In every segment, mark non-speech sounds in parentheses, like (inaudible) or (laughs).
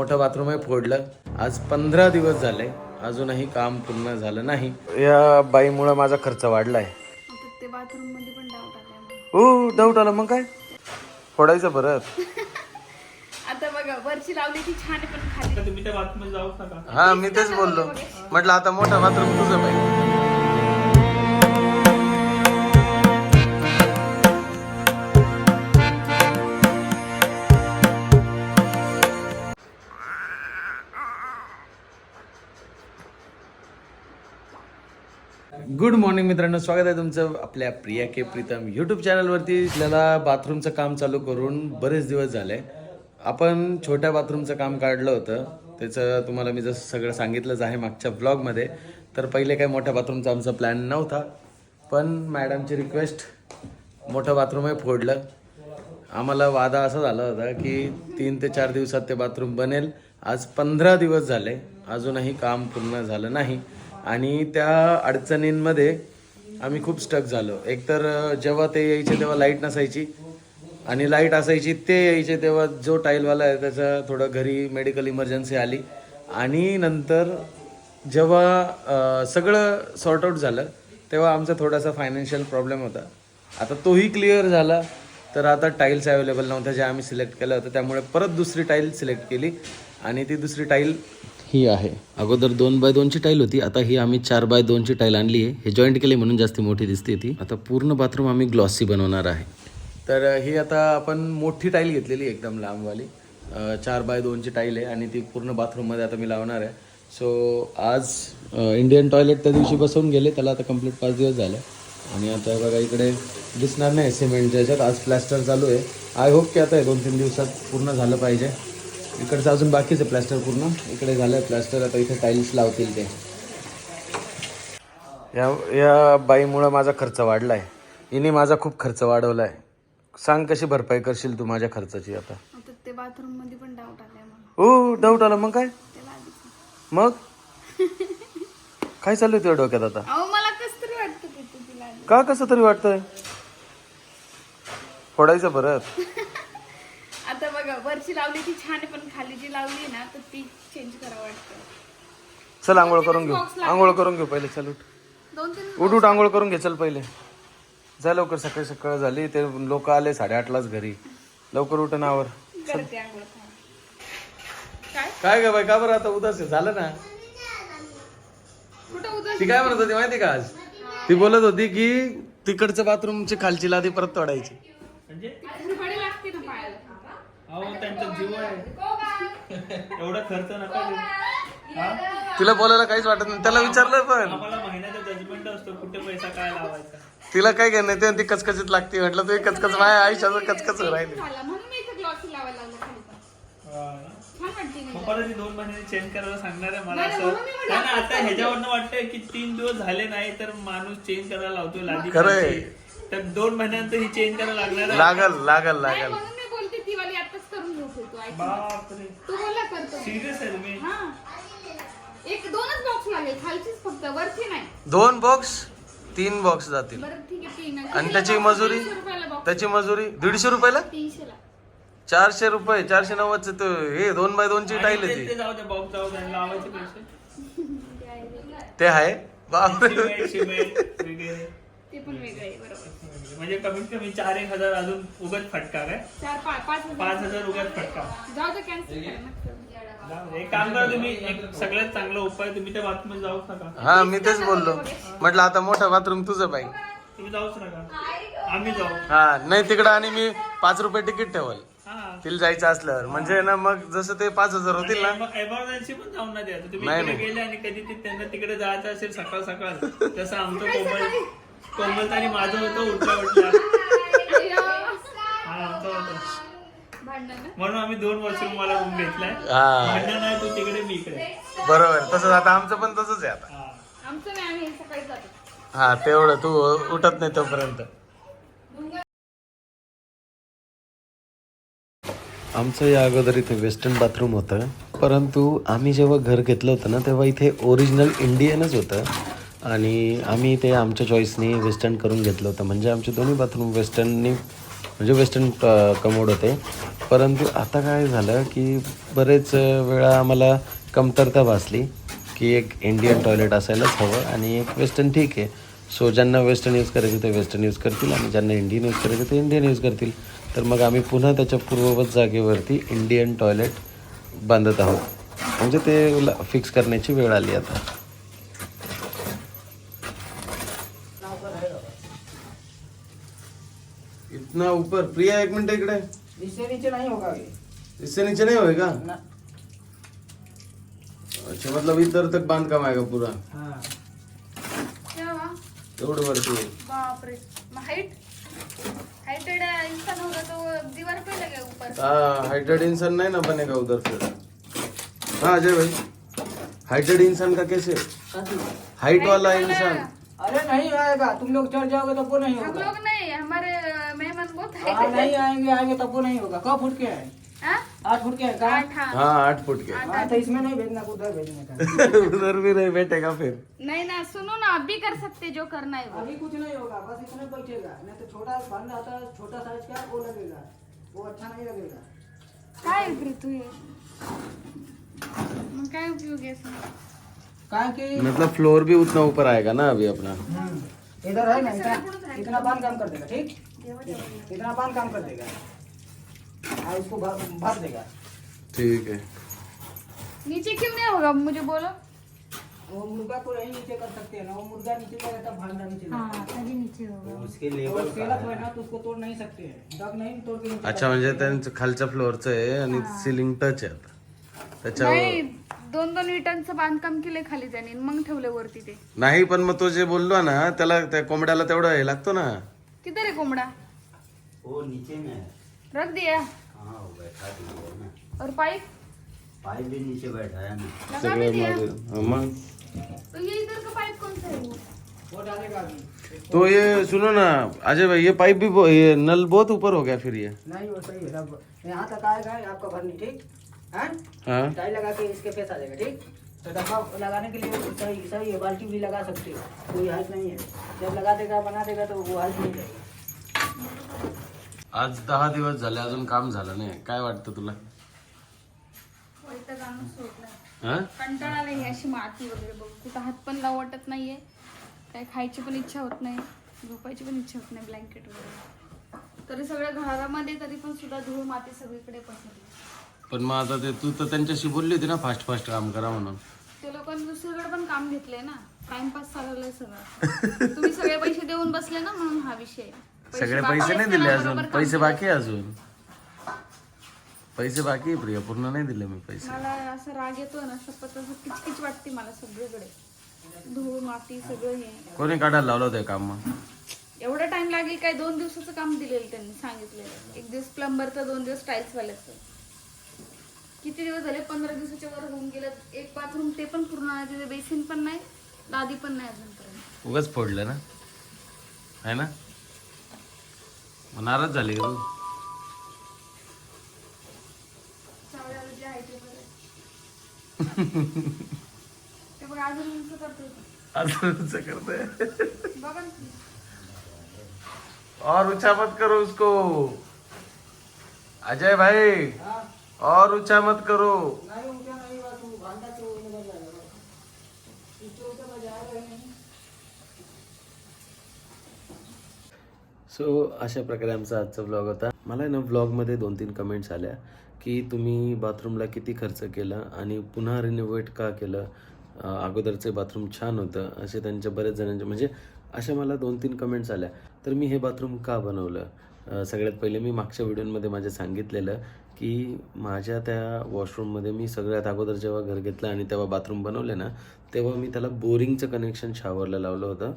मोठं बाथरूमही फोडलं. आज पंधरा दिवस झाले. अजूनही काम पूर्ण झालं नाही. या बाईमुळं माझा खर्च वाढलाय. आता ते बाथरूममध्ये पण डाऊट. हो आला मग काय? फोडायचं परत. (laughs) आता बघा वरची लावली ती छान आहे पण खाली. तुम्ही त्या बाथरूम जाऊ नका. हा मी तेच बोललो. म्हटलं आता मोठं बाथरूम तुझं पाहिजे मॉर्निंग मित्रांनो स्वागत आहे तुमचं आपल्या प्रिया के प्रीतम यूट्यूब चॅनलवरती आपल्याला बाथरूमचं काम चालू करून बरेच दिवस झाले. आपण छोट्या बाथरूमचं काम काढलं होतं. त्याचं तुम्हाला मी जसं सगळं सांगितलंच आहे मागच्या ब्लॉगमध्ये तर पहिले काही मोठ्या बाथरूमचा आमचा प्लॅन नव्हता. पण मॅडमची रिक्वेस्ट मोठं बाथरूमही फोडलं. आम्हाला वादा असा झाला होता की तीन ते चार दिवसात ते बाथरूम बनेल. आज पंधरा दिवस झाले. अजूनही काम पूर्ण झालं नाही. आणि त्या अडचणींमध्ये आम्ही खूप स्टक झालो. एकतर जेव्हा ते यायचे तेव्हा लाइट नसायची. आणि लाइट असायची ते यायचे तेव्हा जो टाईलवाला आहे त्याचा थोडं घरी मेडिकल इमर्जन्सी आली. आणि नंतर जेव्हा सगळं सॉर्ट आऊट झालं तेव्हा आमचा थोडासा फायनान्शियल प्रॉब्लेम होता. आता तोही क्लिअर झाला. तर आता टाईल्स अवेलेबल नव्हत्या ज्या आम्ही सिलेक्ट केल्या होत्या. त्यामुळे परत दुसरी टाईल सिलेक्ट केली. आणि ती दुसरी टाईल ही आहे. अगोदर दोन बाय दोनची टाईल होती आता ही आम्ही चार बाय दोनची टाईल आणली आहे. हे जॉईंट केली म्हणून जास्त मोठी दिसते ती. आता पूर्ण बाथरूम आम्ही ग्लॉसी बनवणार आहे. तर ही आता आपण मोठी टाईल घेतलेली एकदम लांबवाली. चार बाय दोनची टाईल आहे आणि ती पूर्ण बाथरूममध्ये आता मी लावणार आहे. सो आज इंडियन टॉयलेट त्या दिवशी बसवून गेले. त्याला आता कंप्लीट पाच दिवस झाले. आणि आता बघा इकडे दिसणार नाही सिमेंटच्या ह्याच्यात आज प्लॅस्टर चालू आहे. आय होप की आता हे दोन तीन दिवसात पूर्ण झालं पाहिजे. इकडचं अजून बाकीच आहे प्लॅस्टर पूर्ण. इकडे झालं आहे प्लॅस्टर आता इथे टाईल्स लावतील ते. या या बाईमुळं माझा खर्च वाढला आहे हिने माझा खूप खर्च वाढवला आहे सांग कशी भरपाई करशील तू माझ्या खर्चाची आता? आता ते बाथरूममध्ये पण डाऊट आलाय मला. हो डाऊट आला. मग काय? मग? काय चालू आहे तुझ्या डोक्यात आता? अहो मला कस तरी वाटतं ते. का कसं तरी वाटतंय? फोडायचं परत. बघा वरची लावली ती छान आहे पण खाली जी लावली ना तर ती चेंज करावं वाटतं. चल आंघोळ करून घेऊ. आंघोळ करून घेऊ पहिले चल उठ. दोन तीन उठ उठ आंघोळ करून घे चल पहिले. जा लवकर सकाळी सकाळ झाली ते लोक आले साडेआठलाच घरी. लवकर उठ नावर करते आंघोळ काय? काय ग बाई का बरं आता उदास आहे? झालं ना? कुठं उद्या ती काय म्हणत होती माहिती का आज? ती बोलत होती की तिकडचं बाथरूमची खालची लादी परत तोडायची. म्हणजे? कुरपडी लागते ना पायाला. अहो त्यांचा जीव आहे. एवढा खर्च नका देऊ. हा? तिला बोलायला काहीच वाटत नाही. त्याला विचारलं पण. आम्हाला महिन्याचा जजमेंट असतो कुठे पैसा काय लावायचा? तिला काय घेणं ते? ती कचकचीत लागते. म्हटलं तू कचकच माझ्या आयुष्याचं कचकच राहिली. झाला? म्हणून मी इथे ग्लॉसी लावायला लागलं खाली पण. हा ना? छान वाटते मग परत ही दोन महिन्यांनी चेंज करायला सांगणार आहे मला नाही, असं. म्हणून मी म्हटलं नाही, नाही, आता ह्याच्यावरनं वाटतंय की तीन दिवस झाले नाही तर माणूस चेंज करायला लावतोय लादी खरंय. खालची. तर दोन महिन्यानंतर ही चेंज करायला लागणार आहे. लागल लागल नाही, लागल. म्हणून मी बोलते ती वाली आताच करून घेऊ तू ऐक बापरे. तू बोला करतो सिरियस आहे तुम्ही हा. एक दोनच बॉक्स लागेल. खालचीच फक्त वरची नाही. दोन बॉक्स तीन बॉक्स जातील. बरं ठीक आहे तीन आणि त्याची मजुरी? त्याची मजुरी? दीडशे रुपयाला? चारशे रुपये चारशे नव्वदचे तो हे दोन बाय दोनची टाईल आहे ते- ती. ते जाऊ दे बॉक्स जाऊ दे लावायचे पैसे. ते आहे? बापरे. सिमेंट सिमेंट वगैरे ते पण वेगळं आहे बरोबर. म्हणजे कमीत कमी चार एक हजार अजून उगत फटका काय? चार पाच पाच हजार. पाच हजार उगत फटका. जाऊ दे कॅन्सल एक काम करा तुम्ही एक सगळ्यात चांगला उपाय तुम्ही त्या बाथरूम जाऊच नका. हा मी तेच बोललो. म्हटलं आता मोठं बाथरूम तुझं पाहिजे तुम्ही जाऊच नका. आम्ही जाऊ. हा नाही तिकडं आणि मी पाच रुपये तिकीट ठेवल. हा. तिला जायचं असल्यावर. म्हणजे ना मग जसं ते पाच हजार होतील ना. एमर्जन्सी पण जाऊन ना द्यायचं. तुम्ही नाही, नाही. गेले आणि कधी ते त्यांना तिकडे जायचं असेल सकाळ सकाळ (laughs) तसं आमचं कोमल आणि माझं होतं हा आमचं होतं. भांडण ना म्हणून आम्ही दोन वॉशरूम मला रूम घेतलाय. हा. भांडण आहे तू तिकडे मी इकडे. बरोबर तसंच आता आमचं पण तसंच आहे आता. हा. आमचं नाही आम्ही सकाळी जातो हा तेवढं तू उठत नाही तोपर्यंत. आमचं या अगोदर इथे वेस्टर्न बाथरूम होतं परंतु आम्ही जेव्हा घर घेतलं होतं ना तेव्हा इथे ओरिजिनल इंडियनच होतं. आणि आम्ही ते आमच्या चॉईसनी वेस्टर्न करून घेतलं होतं. म्हणजे आमचे दोन्ही बाथरूम वेस्टर्ननी म्हणजे वेस्टर्न कमोड होते. परंतु आता काय झालं की बरेच वेळा आम्हाला कमतरता भासली की एक इंडियन टॉयलेट असायलाच हवं आणि एक वेस्टर्न ठीक आहे. सो ज्यांना वेस्टर्न यूज करायचं ते वेस्टर्न यूज करतील आणि ज्यांना इंडियन यूज करायचे ते इंडियन यूज करतील. तर मग आम्ही पुन्हा त्याच्या पूर्ववत जागेवरती इंडियन टॉयलेट बांधत आहोत. म्हणजे ते फिक्स करण्याची वेळ आली आता. इतना ऊपर? प्रिया एक मिनट इकडे. इससे नीचे नहीं होगा इससे नीचे नहीं होएगा? अच्छा मतलब इधर तक बांधकाम आहे का पुरा। हाँ। एवढं वरती. बापरे हाइट हाइटेड इंसान होगा तो दीवार पे लगे ऊपर। हाँ हाइटेड इंसान नहीं ना बनेगा उधर फिर हाँ अजय भाई। हाइटेड इंसान का कैसे? हाइट वाला इंसान अरे नहीं आएगा तुम लोग चढ़ जाओगे तब वो नहीं होगा। हम लोग नहीं हमारे मेहमान बहुत हाँ है। नहीं आएँगे आएँगे तब वो नहीं होगा। कब फुट के है हाँ? आठ फुट के है आठ हाँ हाँ आठ फुट के। हाँ तो इसमें नहीं भेजना उधर भेजने का (laughs) उधर भी नहीं बैठेगा फिर। नहीं ना सुनो ना अब भी कर सकते जो करना है अभी कुछ नहीं होगा बस इसमें बैठेगा। नहीं तो छोटा बंद आता है छोटा साइज़ का वो लगेगा। वो अच्छा नहीं लगेगा। काय हे उपयोग कि मतलब फ्लोर भी उतना ऊपर आएगा ना अभी अपना। हम्म, इधर है ना इतना इतना बाँध काम कर देगा ठीक? इतना बाँध काम कर देगा। और इसको भर भर देगा। ठीक है। नीचे क्यों नहीं होगा? मुझे बोलो। वो मुर्गा को यही नीचे कर सकते हैं ना वो मुर्गा नीचे का रहता भांडा नीचे तभी नीचे होगा। उसके तो लेवल का सेलत है। ना तो उसको तोड़ नहीं सकते हैं। दब नहीं तोड़ के अच्छा म्हणजे त्यांचं खालच्या फ्लोअरचं आहे आणि सिलिंग टच आहे आता. त्याच्यावर नाही दोन दोन विटांचं बांधकाम केलंय खाली त्याने मग ठेवले वरती ते. नाही पण मग तो जे बोललो ना त्याला त्या कोंबड्याला तेवढं हे लागतो ना. किधर है कोमड़ा वो नीचे में है रख दिया. हाँ वो बैठा दिया है ना. और पाइप पाइप भी नीचे बैठा है ना. लगा भी सगळं दिया. मग हा, मग? तो ये इधर का पाइप कौन सा है वो? वो डालेगा अभी? तो ये सुनो ना अजय भाई ये पाइप भी ये नल बहुत ऊपर हो गया फिर ये। नहीं वो सही है सब यहाँ तक आएगा आपका भरनी ठीक? है? हाँ। टाई लगा के इसके फेस आ जाएगा ठीक? तो डब्बा लगाने के लिए सही सही है बाल्टी भी लगा सकते हो कोई हाइट नहीं है। जब लगा देगा बना देगा तो वो हाइट नहीं रहेगा। आज दहा दिवस झाले अजून काम झालं नाही. काय वाटतं तुला? हा? कंटाळा आला ही अशी माती वगैरे बघ कुठं हात पण लावू वाटत नाहीये. काय खायची पण इच्छा होत नाही. झोपायची पण इच्छा होत नाही ब्लँकेट वगैरे. तरी सगळ्या घरामध्ये तरी पण सुद्धा धूळ माती सगळीकडे पसरली. पण मग आता ते तू तर त्यांच्याशी बोलली होती ना फास्ट फास्ट काम करा म्हणून. ते लोकांनी दुसरीकडे पण काम घेतलंय ना. टाइमपास चालवलंय सगळं. तुम्ही सगळे पैसे देऊन बसले ना म्हणून हा विषय सगळे पैसे नाही दिले अजून. पैसे. बाकी आहे अजून. पैसे बाकी आहे प्रिया. पूर्ण नाही दिले मी पैसे. मला असं राग येतो ना शपथ असं किचकिच वाटते मला सगळीकडे. धूळ माती सगळं हे. कोणी काढायला लावलं होतं हे काम मग? एवढा टाइम लागेल काय? दोन दिवसाचं काम दिलेलं त्यांनी सांगितलेलं. एक दिवस प्लंबरचं दोन दिवस टाईल्स वाल्याचं. किती दिवस झाले? पंधरा दिवसाच्या वर होऊन गेलं. एक बाथरूम ते पण पूर्ण नाही तिथे बेसिन पण नाही. लादी पण नाही अजूनपर्यंत. उगाच फोडलं ना? आहे ना? मग नाराज झाली का तू? चावल्याला जे आहे ते बरं. (laughs) ते बघ अजून उंच करतोय तो. असं करतोय? बघा ना. तुम्ही. और ऊंचा मत करो उसको. अजय भाई. हाँ. और ऊंचा मत करो। सो अशा प्रकारे आमचा आजचा ब्लॉग होता. मला ना ब्लॉगमध्ये दोन तीन कमेंट्स आल्या की तुम्ही बाथरूमला किती खर्च केला आणि पुन्हा रिनोव्हेट का केलं? अगोदरचे बाथरूम छान होतं. असे त्यांच्या बरेच जणांचे म्हणजे अशा मला दोन तीन कमेंट्स आल्या. तर मी हे बाथरूम का बनवलं? सगळ्यात पहिले मी मागच्या व्हिडिओमध्ये माझ्या सांगितलेलं की माझ्या त्या वॉशरूममध्ये मी सगळ्यात अगोदर जेव्हा घर घेतलं आणि तेव्हा बाथरूम बनवले ना तेव्हा मी त्याला बोरिंगचं कनेक्शन शावरला लावलं होतं.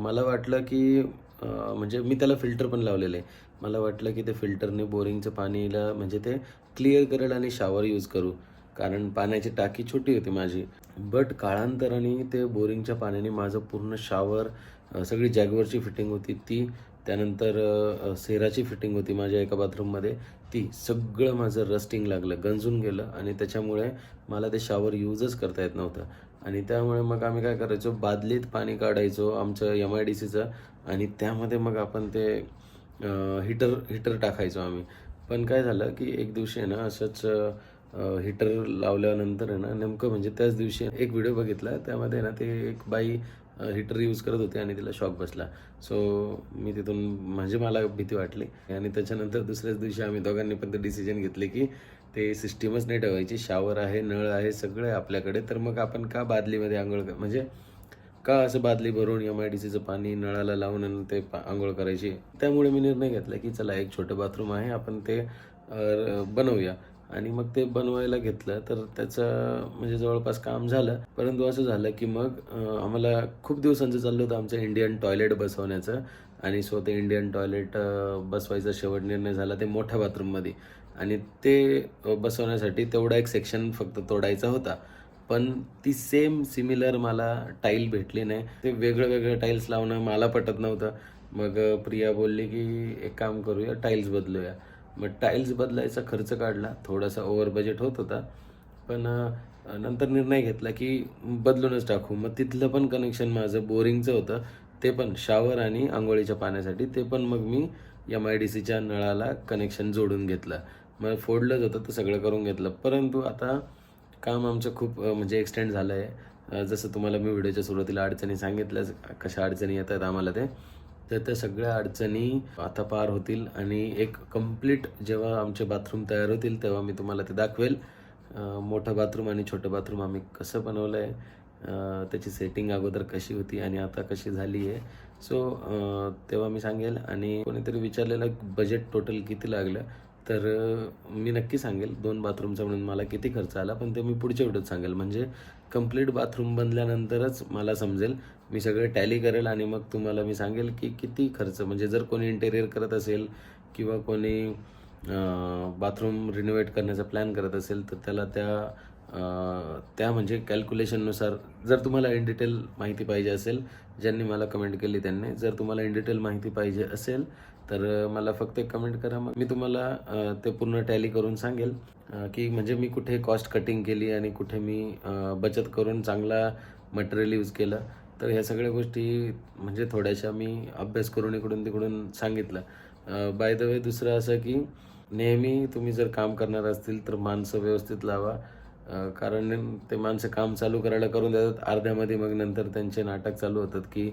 मला वाटलं की म्हणजे मी त्याला फिल्टर पण लावलेलं. आहे मला वाटलं की ते फिल्टरने बोरिंगचं पाणीला म्हणजे ते क्लिअर करेल आणि शावर यूज करू. कारण पाण्याची टाकी छोटी होती माझी. बट काळांतराने ते बोरिंगच्या पाण्याने माझं पूर्ण शावर सगळी जॅगवरची फिटिंग होती. ती त्यानंतर सेराची फिटिंग होती माझ्या एका बाथरूममध्ये ती सगळं माझं रस्टिंग लागलं गंजून गेलं आणि त्याच्यामुळे मला ते शावर यूजच करता येत नव्हतं. आणि त्यामुळे मग आम्ही काय करायचो बादलीत पाणी काढायचो आमचं एम आय डी सीचं आणि त्यामध्ये मग आपण ते हिटर हिटर टाकायचो आम्ही. पण काय झालं की एक दिवशी आहे ना असंच हीटर लावल्यानंतर आहे ना नेमकं म्हणजे त्याच दिवशी एक व्हिडिओ बघितला. त्यामध्ये ना ते एक बाई हीटर यूज करत होते आणि तिला शॉक बसला. सो मी तिथून म्हणजे मला भीती वाटली. आणि त्याच्यानंतर दुसऱ्याच दिवशी आम्ही दोघांनी पण ते डिसिजन घेतले की ते सिस्टीमच नाही ठेवायची. शावर आहे नळ आहे सगळे आपल्याकडे. तर मग आपण का बादलीमध्ये आंघोळ म्हणजे का असं बादली भरून एम आय डी सीचं पाणी नळाला लावून आणि ते पा- आंघोळ करायची? त्यामुळे मी निर्णय घेतला की चला एक छोटं बाथरूम आहे. आपण ते बनवूया. आणि मग ते बनवायला घेतलं तर त्याचं म्हणजे जवळपास काम झालं. परंतु असं झालं की मग आम्हाला खूप दिवसांचं चाललं होतं आमचं इंडियन टॉयलेट बसवण्याचं. आणि सो ते इंडियन टॉयलेट बसवायचा शेवट निर्णय झाला ते मोठ्या बाथरूममध्ये. आणि ते बसवण्यासाठी तेवढा एक सेक्शन फक्त तोडायचा होता. पण ती सेम सिमिलर मला टाईल भेटली नाही. ते वेगळं वेगळं टाईल्स लावणं मला पटत नव्हतं. मग प्रिया बोलली की एक काम करूया टाईल्स बदलूया. मग टाईल्स बदलायचा खर्च काढला. थोडासा ओव्हर बजेट होत होता. पण नंतर निर्णय घेतला की बदलूनच टाकू. मग तिथलं पण कनेक्शन माझं बोरिंगचं होतं. ते पण शावर आणि आंघोळीच्या पाण्यासाठी. ते पण मग मी एम आय डी सीच्या नळाला कनेक्शन जोडून घेतलं. मग फोडलंच होतं तर सगळं करून घेतलं. परंतु आता काम आमचं खूप म्हणजे एक्सटेंड झालं आहे जसं तुम्हाला मी व्हिडिओच्या सुरुवातीला अडचणी सांगितल्याच कशा अडचणी येतात आम्हाला ते. तर त्या सगळ्या अडचणी आता पार होतील आणि एक कंप्लीट जेव्हा आमचे बाथरूम तयार होतील तेव्हा मी तुम्हाला ते दाखवेल. मोठं बाथरूम आणि छोटं बाथरूम आम्ही कसं बनवलं आहे त्याची सेटिंग अगोदर कशी होती आणि आता कशी झाली आहे. सो तेव्हा मी सांगेल आणि कोणीतरी विचारलेलं बजेट टोटल किती लागलं? तर मी नक्की सांगेल दोन बाथरूमचा म्हणून मला किती खर्च आला पण ते मी पुढच्या व्हिडिओत सांगेल. म्हणजे कंप्लीट बाथरूम बनल्यानंतरच मला समजेल. मी सगळे टॅली करेल आणि मग तुम्हाला मी सांगेल की किती खर्च. म्हणजे जर कोणी इंटेरियर करत असेल किंवा कोणी बाथरूम रिनोव्हेट करण्याचा प्लॅन करत असेल तर त्याला त्या त्या म्हणजे कॅल्क्युलेशननुसार जर तुम्हाला इन डिटेल माहिती पाहिजे असेल ज्यांनी मला कमेंट केली त्यांनी जर तुम्हाला इन डिटेल माहिती पाहिजे असेल तर मला फक्त एक कमेंट करा. मग मी तुम्हाला ते पूर्ण टॅली करून सांगेल की म्हणजे मी कुठे कॉस्ट कटिंग केली आणि कुठे मी बचत करून चांगला मटेरियल यूज केलं. तर ह्या सगळ्या गोष्टी म्हणजे थोड्याशा मी अभ्यास करून इकडून तिकडून सांगितलं. बाय द वे दुसरं असं की नेहमी तुम्ही जर काम करणार असतील तर माणसं व्यवस्थित लावा. कारण ते माणसं काम चालू करायला करून देतात. अर्ध्यामध्ये मग नंतर त्यांचे नाटक चालू होतात की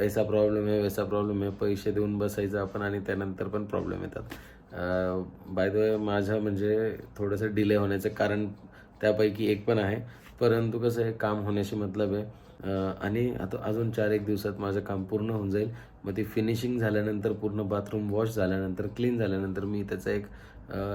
ऐसा प्रॉब्लेम आहे वैसा प्रॉब्लेम आहे पैसे देऊन बसायचं आपण आणि त्यानंतर पण प्रॉब्लेम येतात. बाय द वे माझं म्हणजे थोडंसं डिले होण्याचं कारण त्यापैकी एक पण आहे. परंतु कसं आहे काम होण्याशी मतलब आहे. आणि आता अजून चार एक दिवसात माझं काम पूर्ण होऊन जाईल. मग ते फिनिशिंग झाल्यानंतर पूर्ण बाथरूम वॉश झाल्यानंतर क्लीन झाल्यानंतर मी त्याचा एक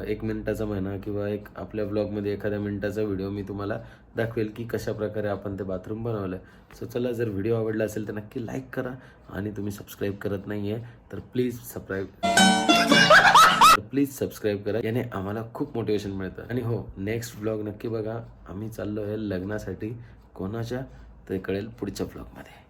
एक मिनिटाचा म्हणा किंवा एक आपल्या ब्लॉगमध्ये एखाद्या मिनिटाचा व्हिडिओ मी तुम्हाला दाखवेल की कशा प्रकारे आपण ते बाथरूम बनवलं सो चला जर व्हिडिओ आवडला असेल तर नक्की लाईक करा आणि तुम्ही सबस्क्राईब करत नाही आहे तर प्लीज सबस्क्राईब प्लीज सबस्क्राईब करा. याने आम्हाला खूप मोटिवेशन मिळतं. आणि हो नेक्स्ट ब्लॉग नक्की बघा. आम्ही चाललो आहे लग्नासाठी. कोणाच्या? ते कळेल पुढच्या ब्लॉगमध्ये